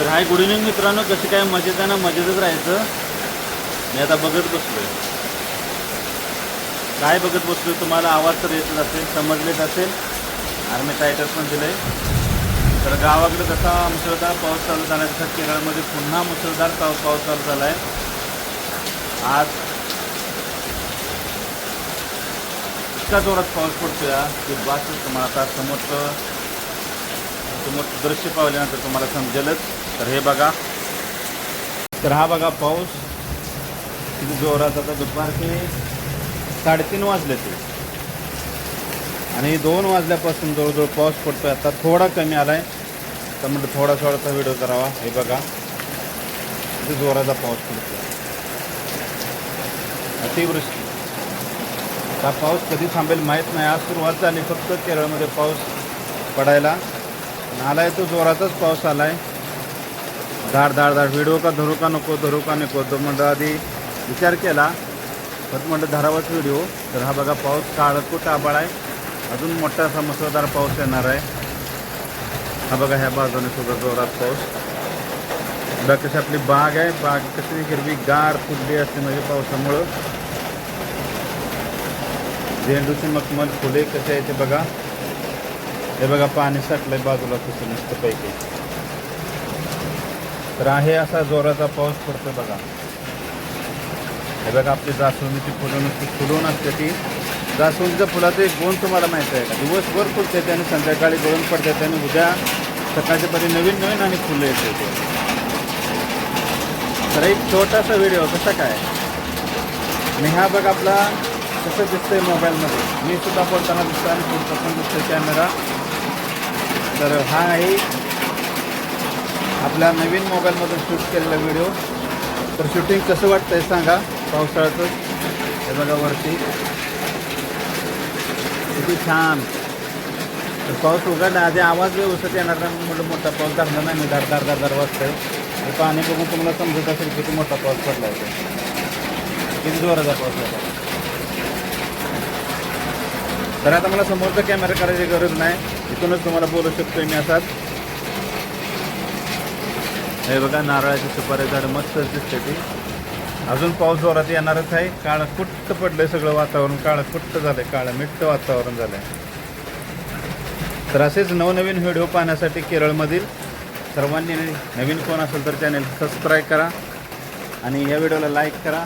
तर hi good evening मित्रांनो. कशी काय? मजेत आहे ना मजेतच राहायचं. मी आता बघत बसलोय. काय बघत बसलोय? तुम्हाला आवाज तर येतच असेल समजलेच असेल. आर्मी टायटर पण दिलंय. तर गावाकडे जसा मुसळधार पाऊस चालू झाला तसा केरळमध्ये पुन्हा मुसळधार पाऊस पाऊस चालू झाला आहे आज इतका जोरात पाऊस पडतोय की बातच तुम्हाला आता समोरचं समोरचं दृश्य पावल्यानंतर तुम्हाला समजेलच. तर हे बघा. तर हा बघा पाऊस. किती जोरात आता दुपारचे साडेतीन वाजले ते. आणि दोन वाजल्यापासून जवळजवळ पाऊस पडतोय. आता थोडा कमी आलाय. तर म्हटलं थोडा थोडासा व्हिडिओ करावा. हे बघा. किती जोराचा पाऊस पडतोय. अतिवृष्टी. हा पाऊस कधी थांबेल माहीत नाही. आज सुरुवात झाली फक्त केरळमध्ये पाऊस पडायला. आला आलाय तो जोरातच पाऊस आलाय. धाड धाड धाड व्हिडिओ का धरू का नको धरू का नको? तर म्हणलं आधी विचार केला. तर म्हणलं धरावाच व्हिडिओ. तर हा बघा पाऊस काळकूट आबाळ आहे? अजून मोठा असा मुसळधार पाऊस येणार आहे. हा बघा ह्या बाजूने सुद्धा जोरात पाऊस. बघा कशी आपली बाग आहे. बाग कशी हिरवी गार फुलली असते म्हणजे पावसामुळं. झेंडूची मखमल फुले कसे आहे ते बघा. हे बघा पाणी साठलंय बाजूला कसं मस्तपैकी. तर आहे असा जोराचा पाऊस पडतो बघा. हे बघा आपली जास्वंदीची फुलं नुसती फुलून असते ती. जास्वंदीच्या फुलाचं एक गुण तुम्हाला माहीत आहे का? दिवसभर फुलते ते आणि संध्याकाळी गळून पडते ते आणि उद्या सकाळच्या परी नवीन नवीन आणि फुलं येते ते तर एक छोटासा व्हिडिओ कसा काय? आणि हा बघ आपला कसं दिसतंय मोबाईलमध्ये. मी सुद्धा बोलताना दिसतो आणि पुढचा पण दिसतोय कॅमेरा तर हा आहे आपल्या नवीन मोबाईलमधून शूट केलेला व्हिडिओ. तर शूटिंग कसं वाटतं आहे सांगा. पावसाळ्याचं. हे बघा वरती. किती छान. तर पाऊस उघडला. आधी आवाज व्यवस्थित येणार नाही म्हणून मोठा पाऊस धरला नाही. मी धार धार धार धार वाजतंय. हे पाणी बघून तुम्हाला समजत असेल किती मोठा पाऊस पडला आहे किती जोराचा पाऊस होता तर आता मला समोरचा कॅमेरा करायची गरज नाही. इथूनच तुम्हाला बोलू शकतो मी असाच. हे बघा नारळाची सुपारी झाड मस्त दिसते ती. अजून पाऊस जोरात येणारच आहे. काळं कुट्ट पडलंय सगळं वातावरण. काळं कुट्ट झालंय. काळं मिट्ट वातावरण झालंय. तर असेच नवनवीन व्हिडिओ पाहण्यासाठी केरळमधील सर्वांनी नवीन कोण असेल तर चॅनेल सबस्क्राईब करा आणि या व्हिडिओला लाईक करा.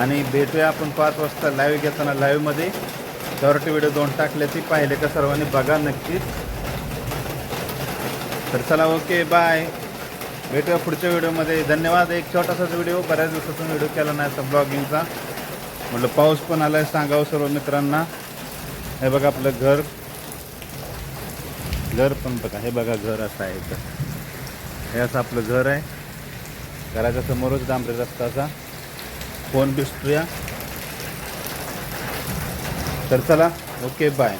आणि भेटूया आपण पाच वाजता लाईव्ह घेताना लाईव्हमध्ये शॉर्ट व्हिडिओ दोन टाकले ती पाहिले का सर्वांनी बघा नक्कीच. तर चला ओके बाय. भेटूया पुढच्या व्हिडिओमध्ये. धन्यवाद. एक छोटासाच व्हिडिओ. बऱ्याच दिवसाचा व्हिडिओ केला नाही असा ब्लॉगिंगचा. म्हटलं पाऊस पण आला आहे सांगावं सर्व मित्रांना. हे बघा आपलं घर. घर पण बघा हे बघा घर असं आहे तर हे असं आपलं घर आहे. घराच्या समोरच डांबरे रस्ताचा. फोन दिसतोया? तर चला ओके बाय.